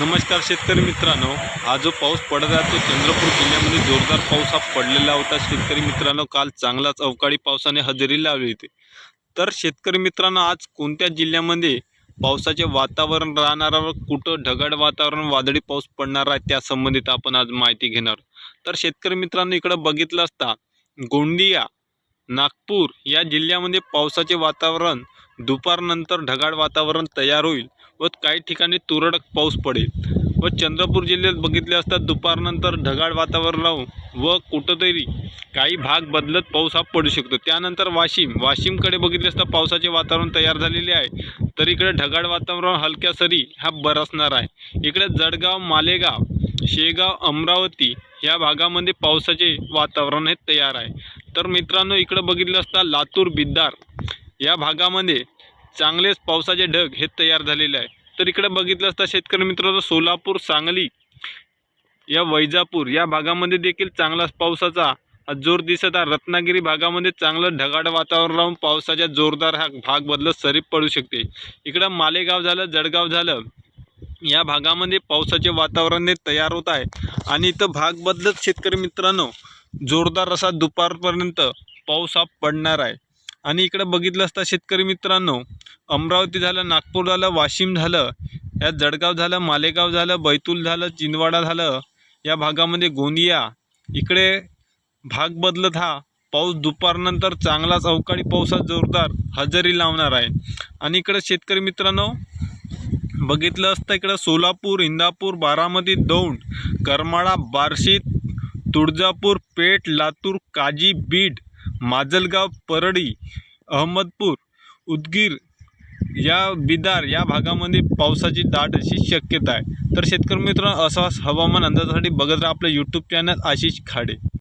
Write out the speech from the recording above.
नमस्कार शेतकरी मित्रांनो. हा जो पाऊस पडत आहे तो चंद्रपूर जिल्ह्यामध्ये जोरदार पाऊस हा पडलेला होता. शेतकरी मित्रांनो काल चांगलाच अवकाळी पावसाने हजेरी लावली होती. तर शेतकरी मित्रांनो आज कोणत्या जिल्ह्यामध्ये पावसाचे वातावरण राहणार व कुठं ढगाळ वातावरण वादळी पाऊस पडणार आहे त्या संबंधित आपण आज माहिती घेणार. तर शेतकरी मित्रांनो इकडं बघितलं असता गोंदिया नागपूर या जिल्ह्यामध्ये पावसाचे वातावरण दुपारनंतर ढगाळ वातावरण तयार होईल. व काही ठिकाणी तुरळक पाऊस पडेल. व चंद्रपूर जिल्ह्यात बघितले असता दुपारनंतर ढगाळ वातावरण राहून व कुठंतरी काही भाग बदलत पाऊस हा पडू शकतो. त्यानंतर वाशिम वाशिमकडे बघितले असता पावसाचे वातावरण तयार झालेले आहे. तर इकडे ढगाळ वातावरण हलक्या सरी हा बरसणार आहे. इकडे जळगाव मालेगाव शेगाव अमरावती या भागामध्ये पावसाचे वातावरण हे तयार आहे. तर मित्रांनो इकडं बघितलं असता लातूर बिद्दार या भागामध्ये चांगलेच पावसाचे ढग हे तयार झालेले आहे. तर इकडे बघितलं असता शेतकरी मित्रांनो सोलापूर सांगली या वैजापूर या भागामध्ये देखील चांगलाच पावसाचा जोर दिसत आहे. रत्नागिरी भागामध्ये चांगलं ढगाळ वातावरण राहून पावसाच्या जोरदार हा भाग बदलत सरीप पडू शकते. इकडं मालेगाव झालं जळगाव झालं या भागामध्ये पावसाचे वातावरण हे तयार होत आहे. आणि इथं भाग बदलत शेतकरी मित्रांनो जोरदार असा दुपारपर्यंत पाऊस हा पडणार आहे. आणि इकडं बघितलं असता शेतकरी मित्रांनो अमरावती झालं नागपूर झालं वाशिम झालं या जळगाव झालं मालेगाव झालं बैतूल झालं चिंदवाडा झालं या भागामध्ये गोंदिया इकडे भाग बदलत हा पाऊस दुपारनंतर चांगलाच अवकाळी पावसात जोरदार हजेरी लावणार आहे. आणि इकडं शेतकरी मित्रांनो बघितलं असतं इकडं सोलापूर इंदापूर बारामती दौंड करमाळा बार्शी तुळजापूर पेठ लातूर काजी बीड माजलगाव परळी अहमदपूर उदगीर या बिदार या भागामध्ये पावसाची दाट अशी शक्यता आहे. तर शेतकरी मित्रांनो असा हवामान अंदाजासाठी बघत राहा आपलं यूट्यूब चॅनल आशिष खाडे.